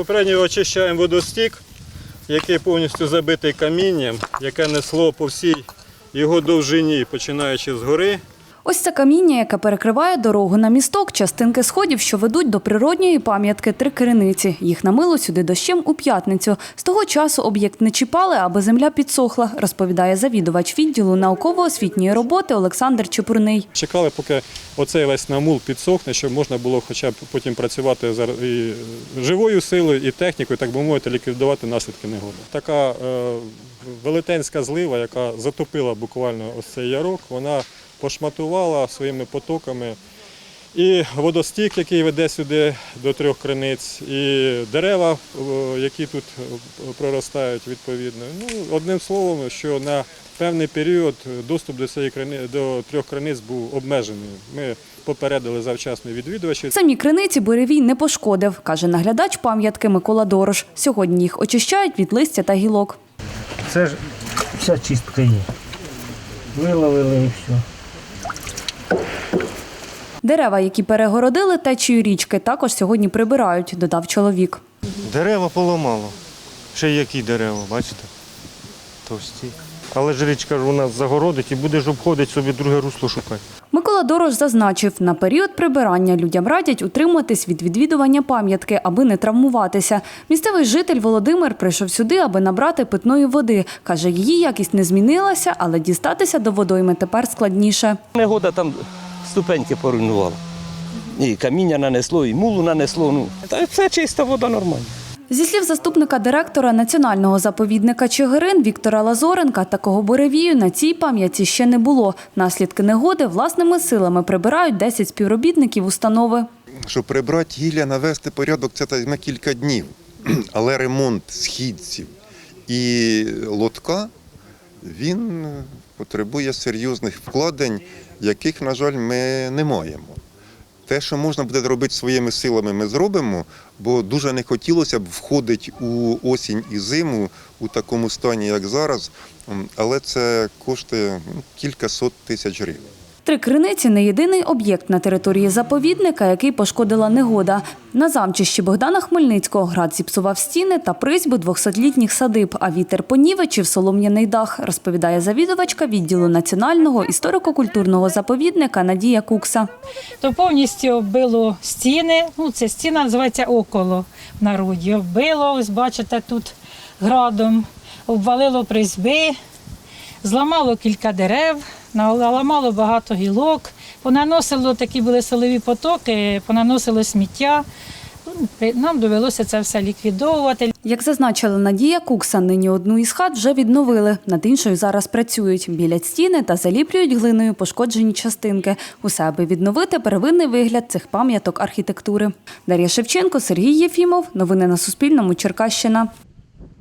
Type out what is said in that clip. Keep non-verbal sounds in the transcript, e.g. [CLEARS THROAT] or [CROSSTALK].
Попередньо очищаємо водостік, який повністю забитий камінням, яке несло по всій його довжині, починаючи з гори. Ось це каміння, яке перекриває дорогу на місток, частинки сходів, що ведуть до природньої пам'ятки Три Криниці. Їх намило сюди дощем у п'ятницю. З того часу об'єкт не чіпали, аби земля підсохла, розповідає завідувач відділу науково-освітньої роботи Олександр Чепурний. Чекали, поки оцей весь намул підсохне, щоб можна було хоча б потім працювати і живою силою, і технікою, так би мовити, ліквідувати наслідки негоди. Така е, велетенська злива, яка затопила буквально ось цей ярок, вона пошматувала своїми потоками і водостік, який веде сюди до трьох криниць, і дерева, е, які тут е, проростають відповідно. Ну, одним словом, що на певний період доступ до цієї крини до трьох криниць був обмежений. Ми попередили завчасно відвідувачів. Самі криниці буревій не пошкодив, каже наглядач пам'ятки Микола Дорош. Сьогодні їх очищають від листя та гілок. Це ж вся чистка є. Виловили і все. Дерева, які перегородили течію річки, також сьогодні прибирають, додав чоловік. Дерева поламало. Ще які дерева, бачите? Товсті. Але ж річка ж у нас загородить і будеш обходити собі друге русло шукати. Микола Дорош зазначив, на період прибирання людям радять утримуватись від відвідування пам'ятки, аби не травмуватися. Місцевий житель Володимир прийшов сюди, аби набрати питної води. Каже, її якість не змінилася, але дістатися до водойми тепер складніше. Негода там ступеньки поруйнувала. І каміння нанесло, і мулу нанесло. Ну, та все чиста вода нормальна. Зі слів заступника директора національного заповідника Чигирин Віктора Лазоренка, такого буревію на цій пам'ятці ще не було. Наслідки негоди власними силами прибирають 10 співробітників установи. Щоб прибрати гілля, навести порядок, це займе кілька днів. [CLEARS THROAT] Але ремонт східців і лотка він потребує серйозних вкладень, яких, на жаль, ми не маємо. Те, що можна буде зробити своїми силами, ми зробимо, бо дуже не хотілося б входити у осінь і зиму у такому стані, як зараз. Але це коштує ну, кілька сот тисяч гривень. Три криниці не єдиний об'єкт на території заповідника, який пошкодила негода. На замчищі Богдана Хмельницького град зіпсував стіни та призьбу 200-літніх садиб, а вітер понівечив солом'яний дах, розповідає завідувачка відділу національного історико-культурного заповідника Надія Кукса. то повністю оббило стіни. Ну, це стіна називається около в народі. Оббило, ось бачите, тут градом, обвалило призьби, зламало кілька дерев, наламало багато гілок, понаносило такі були солові потоки, понаносило сміття. Ну, Нам довелося це все ліквідовувати. Як зазначила Надія Кукса, нині одну із хат вже відновили, над іншою зараз працюють, білять стіни та заліплюють глиною пошкоджені частинки. Усе аби відновити первинний вигляд цих пам'яток архітектури. Дар'я Шевченко, Сергій Єфімов. Новини на Суспільному. Черкащина.